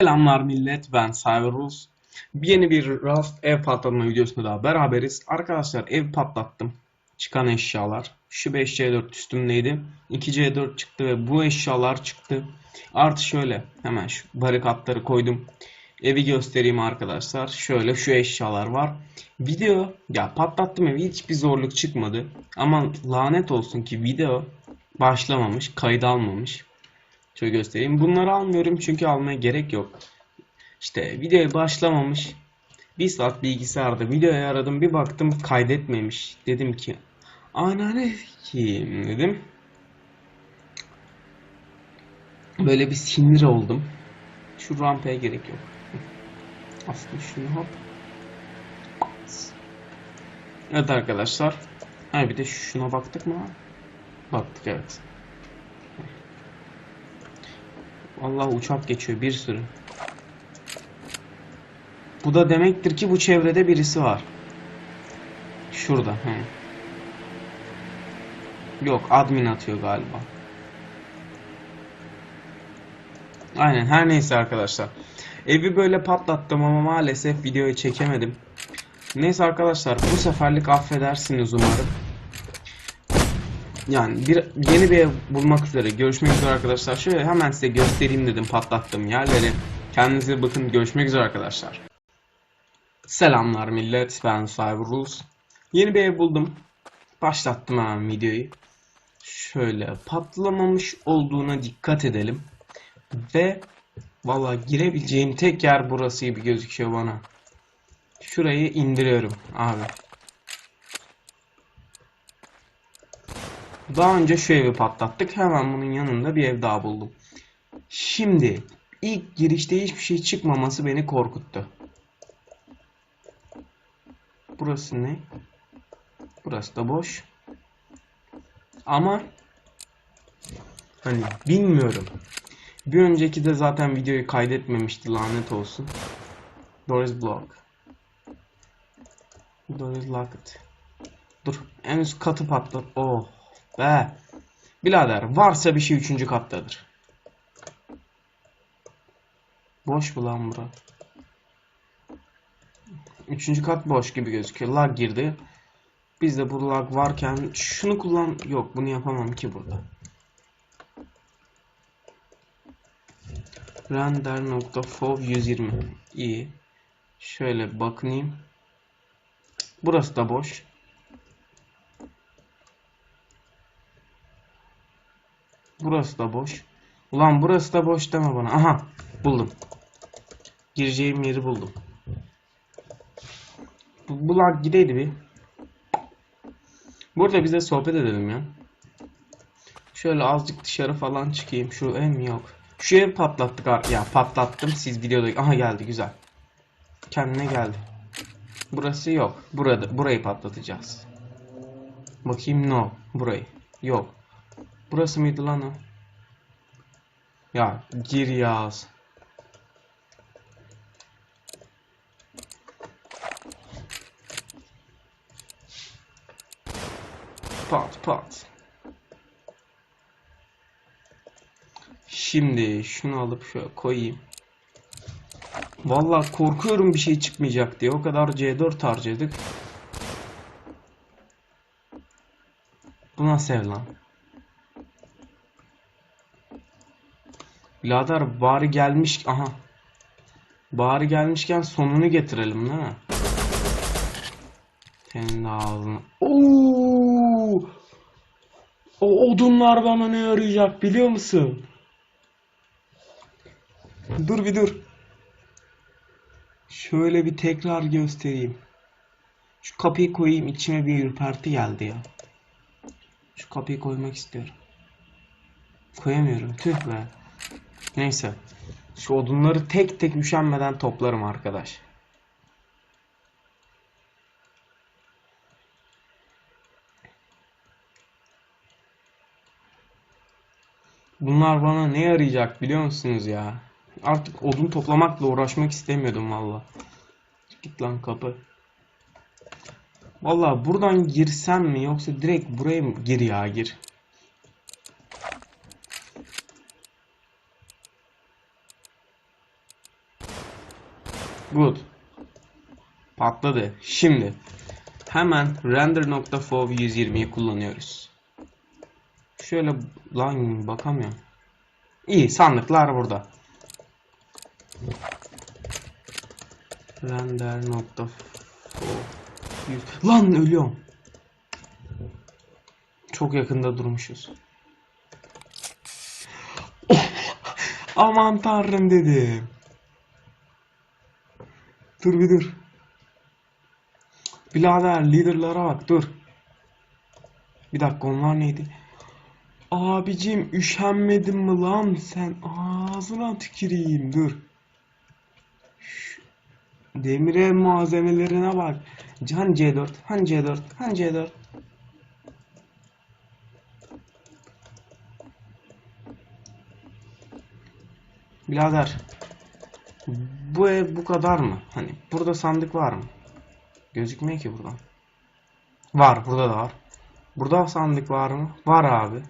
Selamlar millet ben Cyberus. Yeni bir Rust ev patlatma videosunda daha beraberiz. Arkadaşlar ev patlattım. Çıkan eşyalar. Şu 5C4 üstümdeydi. 2C4 çıktı ve bu eşyalar çıktı. Artı şöyle hemen şu barikatları koydum. Evi göstereyim arkadaşlar. Şöyle şu eşyalar var. Video ya patlattım evi hiçbir zorluk çıkmadı. Ama lanet olsun ki video başlamamış, kayıt almamış. Şöyle göstereyim. Bunları almıyorum çünkü almaya gerek yok. İşte videoya başlamamış. Bir saat bilgisayarda videoyu aradım bir baktım kaydetmemiş. Dedim ki anane kim dedim. Böyle bir sinir oldum. Şu rampaya gerek yok. Aslında şunu hop. Evet arkadaşlar. Ha bir de şuna baktık mı? Baktık evet. Allah uçak geçiyor bir sürü. Bu da demektir ki bu çevrede birisi var. Şurada. He. Yok admin atıyor galiba. Aynen her neyse arkadaşlar. Evi böyle patlattım ama maalesef videoyu çekemedim. Neyse arkadaşlar bu seferlik affedersiniz umarım. Yani bir yeni bir ev bulmak üzere. Görüşmek üzere arkadaşlar. Şöyle hemen size göstereyim dedim patlattığım yerleri. Kendinize bakın. Görüşmek üzere arkadaşlar. Selamlar millet. Ben Cyberus. Yeni bir ev buldum. Başlattım hemen videoyu. Şöyle patlamamış olduğuna dikkat edelim. Ve valla girebileceğim tek yer burası gibi gözüküyor bana. Şurayı indiriyorum abi. Daha önce şu evi patlattık. Hemen bunun yanında bir ev daha buldum. Şimdi ilk girişte hiçbir şey çıkmaması beni korkuttu. Burası ne? Burası da boş. Ama hani bilmiyorum. Bir önceki de zaten videoyu kaydetmemişti lanet olsun. Doris Block. Doris Lockett. Dur en üst katı patlat. Oh be. Birader varsa bir şey üçüncü kattadır. Boş bu lan bura. Üçüncü kat boş gibi gözüküyor. Lag girdi. Biz de bu lag varken şunu kullan... Yok bunu yapamam ki burada. Render.fov 120 İyi. Şöyle bakayım. Burası da boş. Burası da boş. Ulan burası da boş deme bana. Aha buldum. Gireceğim yeri buldum. Bu, bu lag gideydi bir. Burada bize sohbet edelim ya. Şöyle azıcık dışarı falan çıkayım. Şu ev mi yok? Şu ev patlattık. Ya patlattım. Siz videoda... Aha geldi güzel. Kendine geldi. Burası yok. Burada burayı patlatacağız. Bakayım no. Burayı. Yok. Burası mıydı lan o? Ya gir yaz. Pat pat. Şimdi şunu alıp şöyle koyayım. Vallahi korkuyorum bir şey çıkmayacak diye. O kadar C4 harcadık. Bu nasıl ev lan? Birader bari gelmiş aha. Bari gelmişken sonunu getirelim değil mi? Senin de. Oo! O odunlar bana ne yarayacak biliyor musun? Dur bir dur. Şöyle bir tekrar göstereyim. Şu kapıyı koyayım içime bir ürperti geldi ya. Şu kapıyı koymak istiyorum. Koyamıyorum tüh be. Neyse. Şu odunları tek tek üşenmeden toplarım arkadaş. Bunlar bana ne yarayacak biliyor musunuz ya? Artık odun toplamakla uğraşmak istemiyordum valla. Git lan kapı. Valla buradan girsem mi yoksa direkt buraya mı gir ya gir. Good. Patladı. Şimdi hemen render.fov 120'yi kullanıyoruz. Şöyle lan bakamıyorum. İyi sandıklar burada. Render.fov 100 Lan ölüyorum. Çok yakında durmuşuz. Aman tanrım dedim. Dur bir dur. Birader liderlara bak dur. Bir dakika onlar neydi? Abicim üşenmedin mi lan sen? Ağzına tüküreyim dur. Şu Demir ev malzemelerine bak. Can C4, han C4, han C4. Birader. Bu ev bu kadar mı? Hani burada sandık var mı? Gözükmüyor ki buradan. Var, burada da var. Burada sandık var mı? Var abi.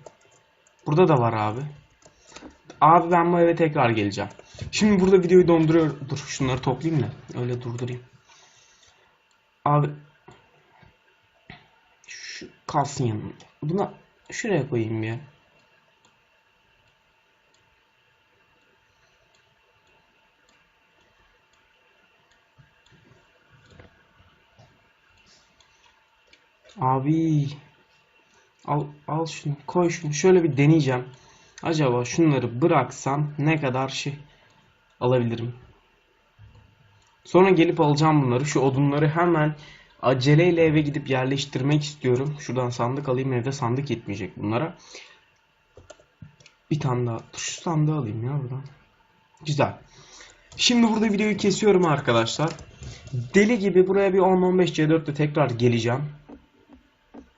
Burada da var abi. Abi ben bu eve tekrar geleceğim. Şimdi burada videoyu donduruyor. Dur şunları toplayayım da öyle durdurayım. Abi şu kalsın yanımda. Buna şuraya koyayım ya. Abi al al şunu koy şunu şöyle bir deneyeceğim. Acaba şunları bıraksam ne kadar şey alabilirim? Sonra gelip alacağım bunları. Şu odunları hemen aceleyle eve gidip yerleştirmek istiyorum. Şuradan sandık alayım. Evde sandık yetmeyecek bunlara. Bir tane daha. Şu sandığı alayım ya buradan. Güzel. Şimdi burada videoyu kesiyorum arkadaşlar. Deli gibi buraya bir 10-15 C4'te tekrar geleceğim.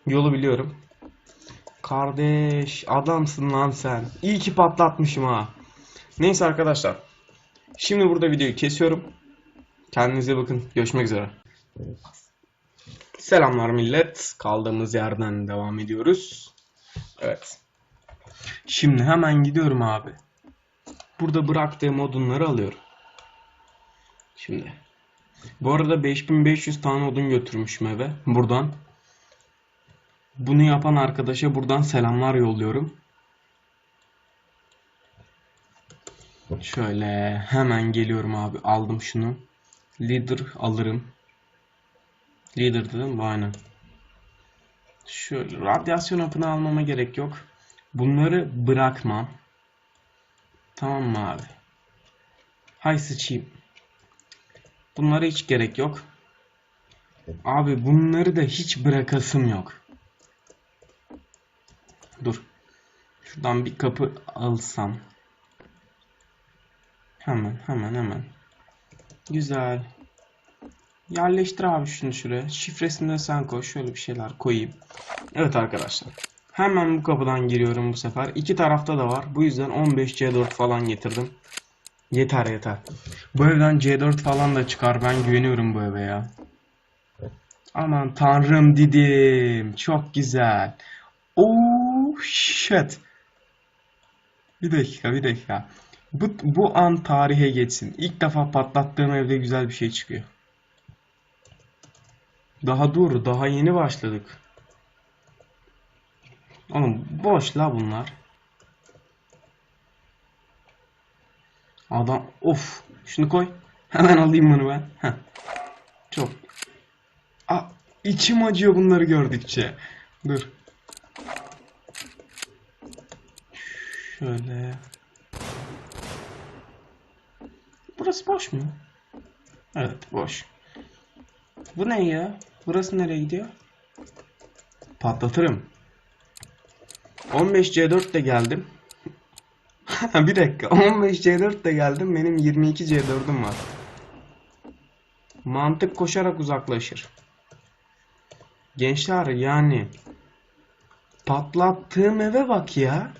Yolu biliyorum. Kardeş adamsın lan sen. İyi ki patlatmışım ha. Neyse arkadaşlar. Şimdi burada videoyu kesiyorum. Kendinize bakın. Görüşmek üzere. Selamlar millet. Kaldığımız yerden devam ediyoruz. Evet. Şimdi hemen gidiyorum abi. Burada bıraktığım odunları alıyorum. Şimdi. Bu arada 5500 tane odun götürmüşüm eve. Buradan. Bunu yapan arkadaşa buradan selamlar yolluyorum. Şöyle hemen geliyorum abi. Aldım şunu. Leader alırım. Leader dedim aynen. Şöyle radyasyon hapını almama gerek yok. Bunları bırakmam. Tamam mı abi? Hay sıçayım. Bunlara hiç gerek yok. Abi bunları da hiç bırakasım yok. Dur. Şuradan bir kapı alsam. Hemen hemen hemen. Güzel. Yerleştir abi şunu şuraya. Şifresini de sen koy. Şöyle bir şeyler koyayım. Evet arkadaşlar. Hemen bu kapıdan giriyorum bu sefer. İki tarafta da var. Bu yüzden 15 C4 falan getirdim. Yeter yeter. Bu evden C4 falan da çıkar. Ben güveniyorum bu eve ya. Aman tanrım dedim. Çok güzel. Oh shit. Bir dakika bir dakika. Bu, bu an tarihe geçsin. İlk defa patlattığım evde güzel bir şey çıkıyor. Daha dur, daha yeni başladık. Oğlum boş la bunlar. Adam of şunu koy. Hemen alayım bunu ben. Heh. Çok. Aa, içim acıyor bunları gördükçe. Dur. Şöyle. Burası boş mu? Evet boş. Bu ne ya? Burası nereye gidiyor? Patlatırım. 15 C4 de geldim. bir dakika. 15 C4 de geldim. Benim 22 C4'üm var. Mantık koşarak uzaklaşır. Gençler yani patlattığım eve bak ya.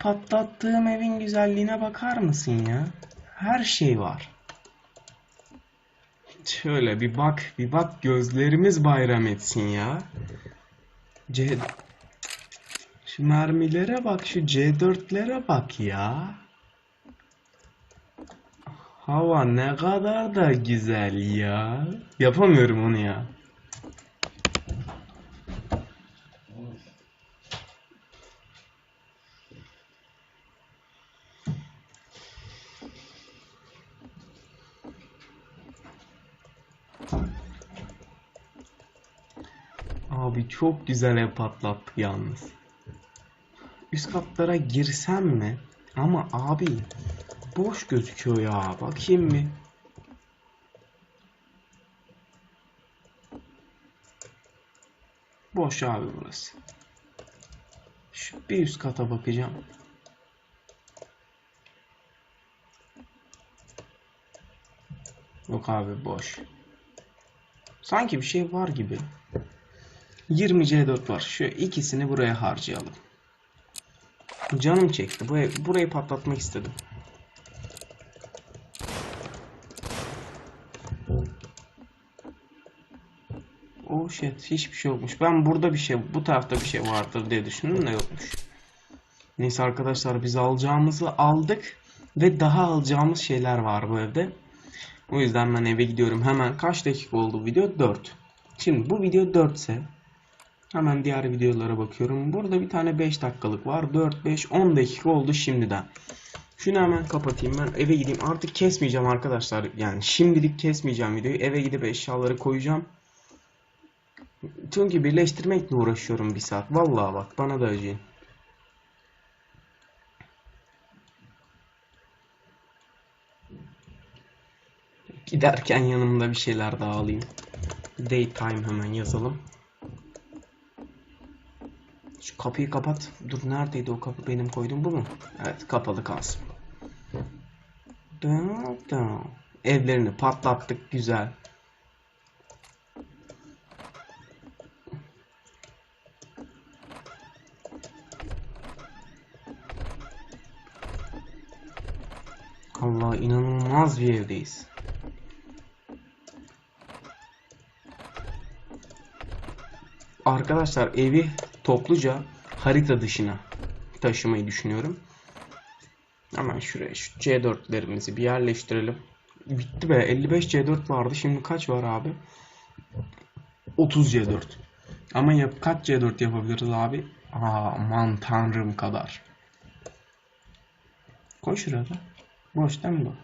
Patlattığım evin güzelliğine bakar mısın ya? Her şey var. Şöyle bir bak, bir bak gözlerimiz bayram etsin ya. C Şu mermilere bak, şu C4'lere bak ya. Hava ne kadar da güzel ya. Yapamıyorum onu ya. Abi çok güzel ev patlattık yalnız. Üst katlara girsem mi? Ama abi boş gözüküyor ya. Bakayım mı? Boş abi burası. Şu bir üst kata bakacağım. Yok abi boş. Sanki bir şey var gibi. 20 C4 var. Şu ikisini buraya harcayalım. Canım çekti. Bu ev, burayı patlatmak istedim. Oh shit. Hiçbir şey yokmuş. Ben burada bir şey, bu tarafta bir şey vardır diye düşündüm de yokmuş. Neyse arkadaşlar biz alacağımızı aldık. Ve daha alacağımız şeyler var bu evde. O yüzden ben eve gidiyorum. Hemen kaç dakika oldu video? 4. Şimdi bu video 4 ise Hemen diğer videolara bakıyorum. Burada bir tane 5 dakikalık var. 4, 5, 10 dakika oldu şimdiden. Şunu hemen kapatayım. Ben eve gideyim. Artık kesmeyeceğim arkadaşlar. Yani şimdilik kesmeyeceğim videoyu. Eve gidip eşyaları koyacağım. Çünkü birleştirmekle uğraşıyorum bir saat. Vallahi bak bana da acıyın. Giderken yanımda bir şeyler daha alayım. Daytime hemen yazalım. Şu kapıyı kapat. Dur neredeydi o kapı benim koydum bu mu? Evet kapalı kalsın. Evlerini patlattık güzel. Allah inanılmaz bir evdeyiz. Arkadaşlar evi topluca harita dışına taşımayı düşünüyorum. Hemen şuraya şu C4'lerimizi bir yerleştirelim. Bitti be 55 C4 vardı. Şimdi kaç var abi? 30 C4. Ama yap kaç C4 yapabiliriz abi? Aman tanrım kadar. Koy şuraya da. Boş değil mi bu?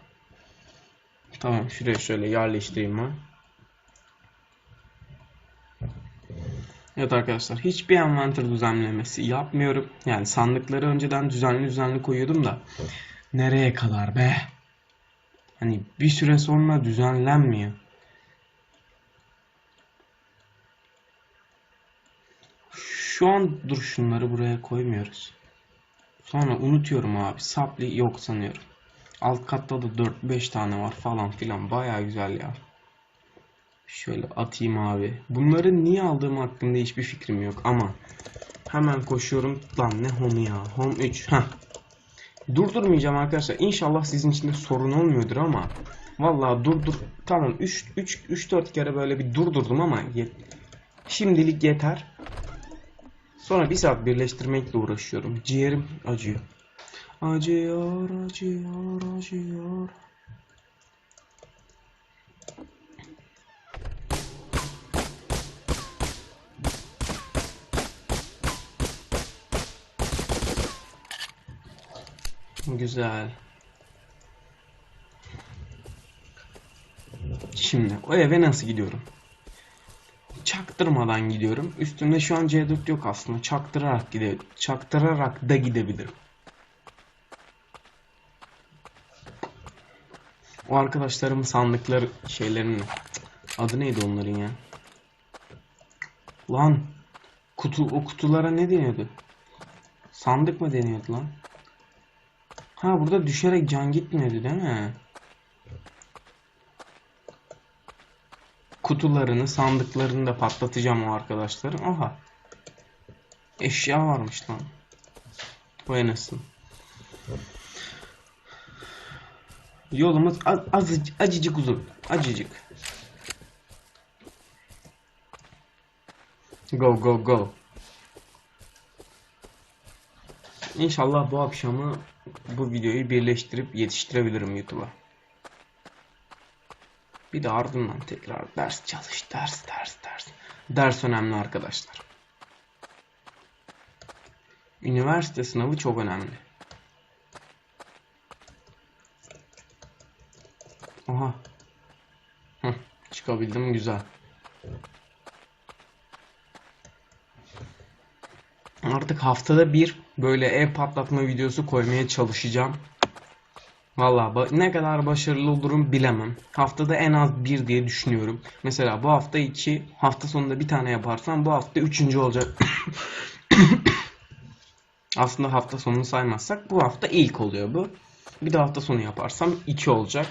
Tamam şuraya şöyle yerleştireyim ben. Evet arkadaşlar hiçbir envanter düzenlemesi yapmıyorum. Yani sandıkları önceden düzenli düzenli koyuyordum da nereye kadar be? Hani bir süre sonra düzenlenmiyor. Şu an dur şunları buraya koymuyoruz. Sonra unutuyorum abi. Sapli yok sanıyorum. Alt katta da 4-5 tane var falan filan. Baya güzel ya. Şöyle atayım abi. Bunları niye aldığım hakkında hiçbir fikrim yok ama hemen koşuyorum. Lan ne home ya? Home 3. Heh. Durdurmayacağım arkadaşlar. İnşallah sizin için de sorun olmuyordur ama vallahi durdur. Tamam 3 3 3 4 kere böyle bir durdurdum ama yet şimdilik yeter. Sonra bir saat birleştirmekle uğraşıyorum. Ciğerim acıyor. Acıyor, acıyor, acıyor. Güzel. Şimdi o eve nasıl gidiyorum? Çaktırmadan gidiyorum. Üstünde şu an C4 yok aslında. Çaktırarak gide çaktırarak da gidebilirim. O arkadaşlarımın sandıkları şeylerinin adı neydi onların ya? Lan kutu o kutulara ne deniyordu? Sandık mı deniyordu lan? Ha burada düşerek can gitmiyordu değil mi? Kutularını, sandıklarını da patlatacağım o arkadaşların. Aha. Eşya varmış lan. Bu enasın. Yolumuz az, azıcık, acıcık uzun. Acıcık. Go go go. İnşallah bu akşamı bu videoyu birleştirip yetiştirebilirim YouTube'a. Bir de ardından tekrar ders çalış. Ders, ders, ders. Ders önemli arkadaşlar. Üniversite sınavı çok önemli. Aha. Heh, çıkabildim güzel. Artık haftada bir böyle ev patlatma videosu koymaya çalışacağım. Valla ne kadar başarılı olurum bilemem. Haftada en az bir diye düşünüyorum. Mesela bu hafta iki, hafta sonunda bir tane yaparsam bu hafta üçüncü olacak. Aslında hafta sonunu saymazsak bu hafta ilk oluyor bu. Bir de hafta sonu yaparsam iki olacak.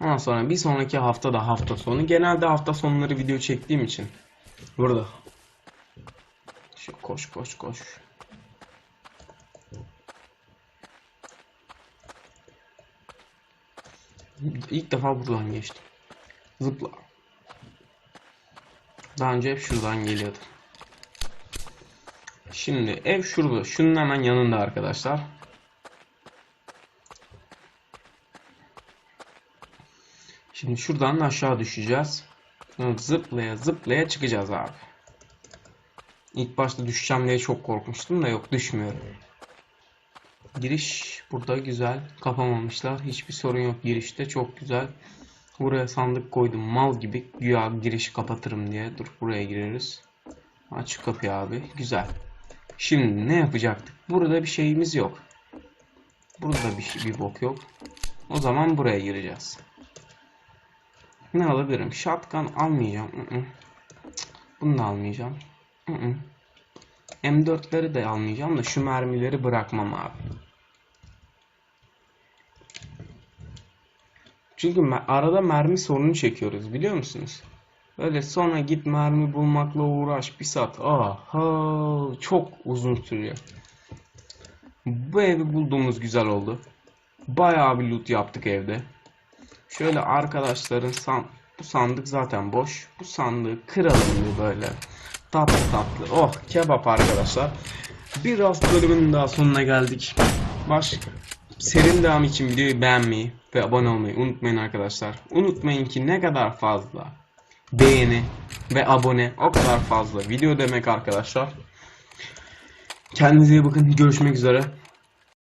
Ondan sonra bir sonraki hafta da hafta sonu. Genelde hafta sonları video çektiğim için. Burada. Koş koş koş. İlk defa buradan geçtim. Zıpla. Daha önce hep şuradan geliyordu. Şimdi ev şurada. Şunun hemen yanında arkadaşlar. Şimdi şuradan aşağı düşeceğiz. Zıplaya zıplaya çıkacağız abi. İlk başta düşeceğim diye çok korkmuştum da yok düşmüyorum. Giriş burada güzel. Kapamamışlar. Hiçbir sorun yok girişte. Çok güzel. Buraya sandık koydum. Mal gibi güya girişi kapatırım diye. Dur buraya gireriz. Aç kapıyı abi. Güzel. Şimdi ne yapacaktık? Burada bir şeyimiz yok. Burada bir, şey, bir bok yok. O zaman buraya gireceğiz. Ne alabilirim? Shotgun almayacağım. Bunu da almayacağım. Hı -hı. M4'leri de almayacağım da şu mermileri bırakmam abi. Çünkü arada mermi sorunu çekiyoruz biliyor musunuz? Öyle sonra git mermi bulmakla uğraş bir saat. Aha çok uzun sürüyor. Bu evi bulduğumuz güzel oldu. Bayağı bir loot yaptık evde. Şöyle arkadaşların san bu sandık zaten boş. Bu sandığı kıralım böyle. Tatlı tatlı. Oh kebap arkadaşlar. Bir rast daha sonuna geldik. Baş serinin devamı için videoyu beğenmeyi ve abone olmayı unutmayın arkadaşlar. Unutmayın ki ne kadar fazla beğeni ve abone o kadar fazla video demek arkadaşlar. Kendinize iyi bakın. Görüşmek üzere.